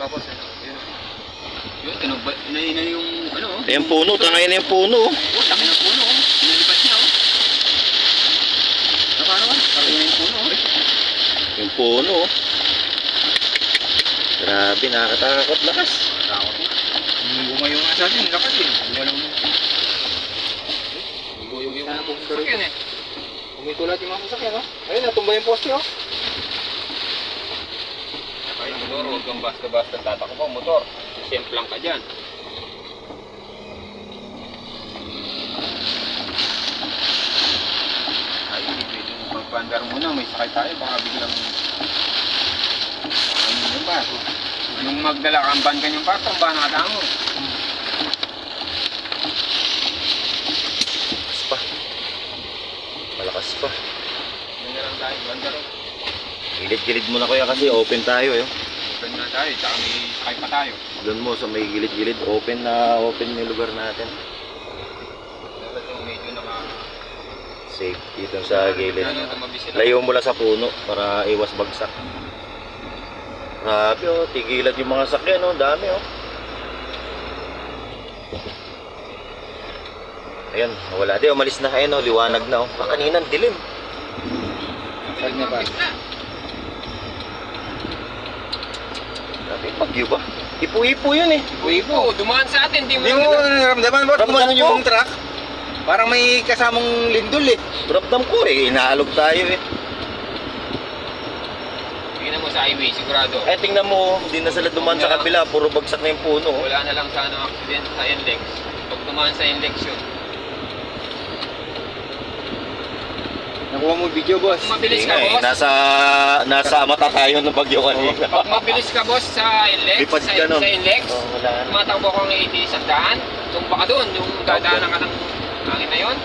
Tapos, yun. Yun. Yun, tinubay. Inaina yung, ano, oh. Ayan puno, tangay na yung puno. oh. Oh, laki ng puno, oh. Inalipat niya, oh. Ano, ah? Laki na yung puno, oh. Yung puno. oh. Grabe, nakakatakot lakas. Takot na. Yung bumayo nga sa atin, lakas eh. Walang... Yung yung mga sasakyan eh. Umitulat yung mga sasakyan, no? Ayun, natumba yung poste, oh. Ay, motor, huwag kang basta-basta tatakbo, motor. Semplang ka dyan. Ay, hindi pwede magpandar muna. May sakay tayo, baka biglang... Ano yun ba? Nung magdala kang ban kanyang patong, ba nakatango? Malakas pa. Malakas pa. Yun na lang tayo, bandar. Gilid-gilid muna kuya kasi open tayo eh. Open na tayo, tsaka may sakay pa tayo. Doon mo sa may gilid-gilid, open na open yung lugar natin. Dapat yung medyo naka... Safe dito sa gilid. Ano. Layo mo lang sa puno para iwas bagsak. Grabe oh, tigilan yung mga sakyan oh, dami oh. Ayan, wala di, umalis na ayun oh, liwanag na oh. Ah, kanina dilim. Saan niya ba? Grabe, bagyo ba? Ipo-ipo yun eh. Uy po, dumaan sa atin, di mo Hindi mo naramdaman mo, Ramdam tumanon ko. yung truck. Parang may kasamang lindol eh. Ramdam ko eh, inaalog tayo eh. Tingnan mo sa highway, sigurado. Eh tingnan mo, hindi na sila dumaan sa kabila, puro bagsak na yung puno. oh. Wala na lang sana accident sa NLEX. Pag dumaan sa NLEX yun. Nakuha mo video, boss. Mabilis ka, boss. nasa, nasa mata tayo ng bagyo kanina. Pag mabilis ka, boss, sa NLEX, Lipad sa, ka nun. sa NLEX, Oh, wala na. tumatakbo kang 80 sa daan, tumba ka doon, yung dadaanan ka ng hangin na yun,